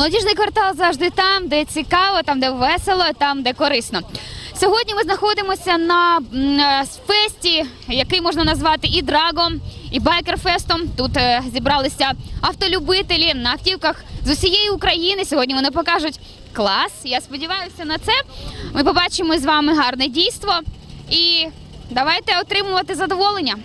Молодіжний квартал завжди там, де цікаво, там, де весело, там, де корисно. Сьогодні ми знаходимося на е, фесті, який можна назвати і драгом, і байкерфестом. Тут е, зібралися автолюбителі на автівках з усієї України. Сьогодні вони покажуть клас. Я сподіваюся на це. Ми побачимо з вами гарне дійство і давайте отримувати задоволення.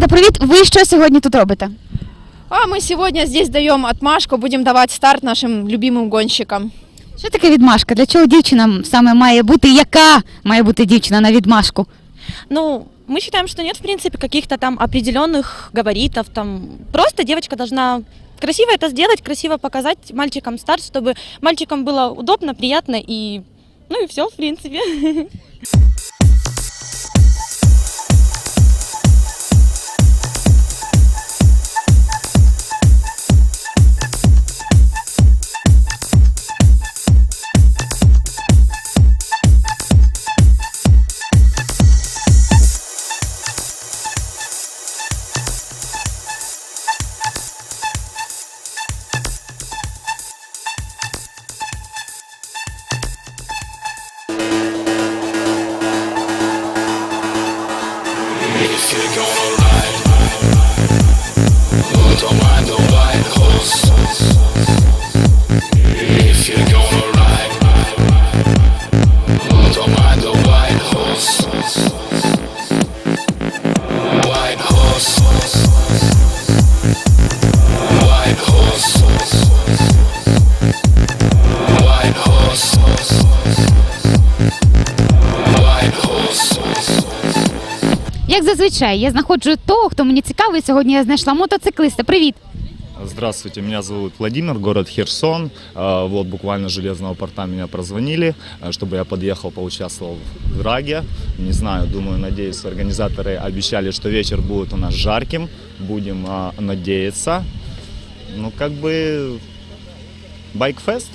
Дівчата, привіт! Ви що сьогодні тут робите? А мы сегодня здесь даем отмашку, будем давать старт нашим любимым гонщикам. Що таке відмашка? Для чого дівчина саме має бути? Яка має бути дівчина на відмашку? Ну, мы считаем, что нет, в принципе, каких-то там определенных габаритов. Там просто девочка должна красиво это сделать, красиво показать мальчикам старт, чтобы мальчикам было удобно, приятно и ну и все, в принципе. shit going on. Як зазвичай, я знаходжу того, хто мені цікавий. Сьогодні я знайшла мотоциклиста. Привіт! Здравствуйте, меня зовут Владимир, город Херсон. А, Вот буквально с железного порта меня прозвонили, а, чтобы я подъехал, поучаствовал в драге. Не знаю, думаю, надеюсь, организаторы обещали, что вечер будет у нас жарким. Будем а, надеяться. Ну, как бы, байкфест.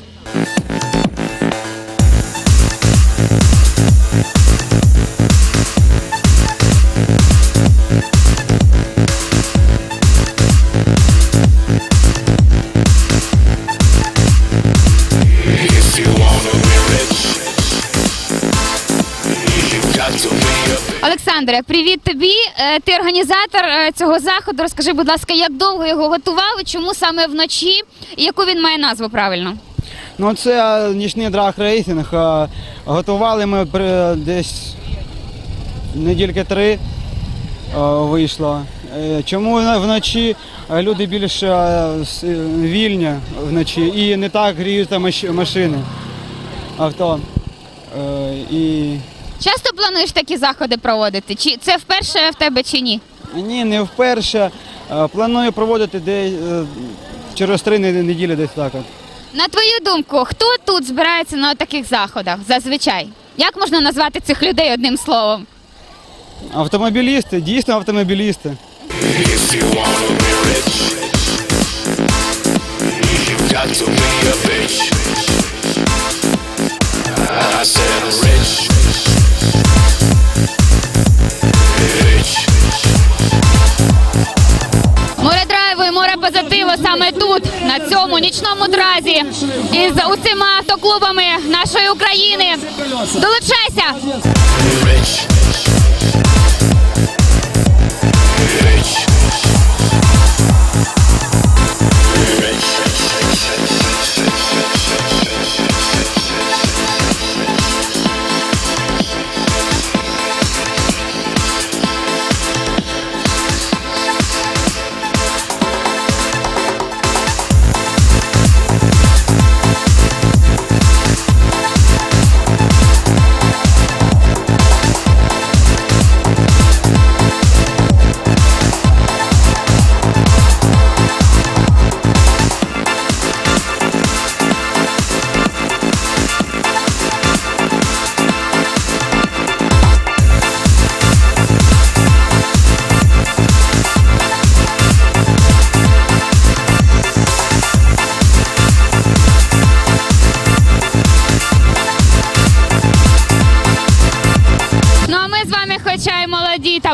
Олександре, привіт тобі. Е, Ти організатор е, цього заходу. Розкажи, будь ласка, як довго його готували, чому саме вночі і яку він має назву правильно? Ну, це нічний драг рейсинг. Е, Готували ми десь недільки три е, вийшло. Е, Чому вночі Е, люди більш е, вільні вночі і не так гріються машини, авто. Е, І Часто плануєш такі заходи проводити? Чи це вперше в тебе чи ні? ні, не вперше. Е, Планую проводити десь е, через три неділі десь так. На твою думку, хто тут збирається на таких заходах зазвичай? Як можна назвати цих людей одним словом? Автомобілісти, дійсно автомобілісти. Море саме тут, на цьому нічному дразі, із усіма автоклубами нашої України. Долучайся!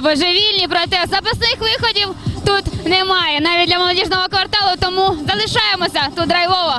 Божевільні, проте запасних виходів тут немає навіть для молодіжного кварталу, тому залишаємося тут драйвово.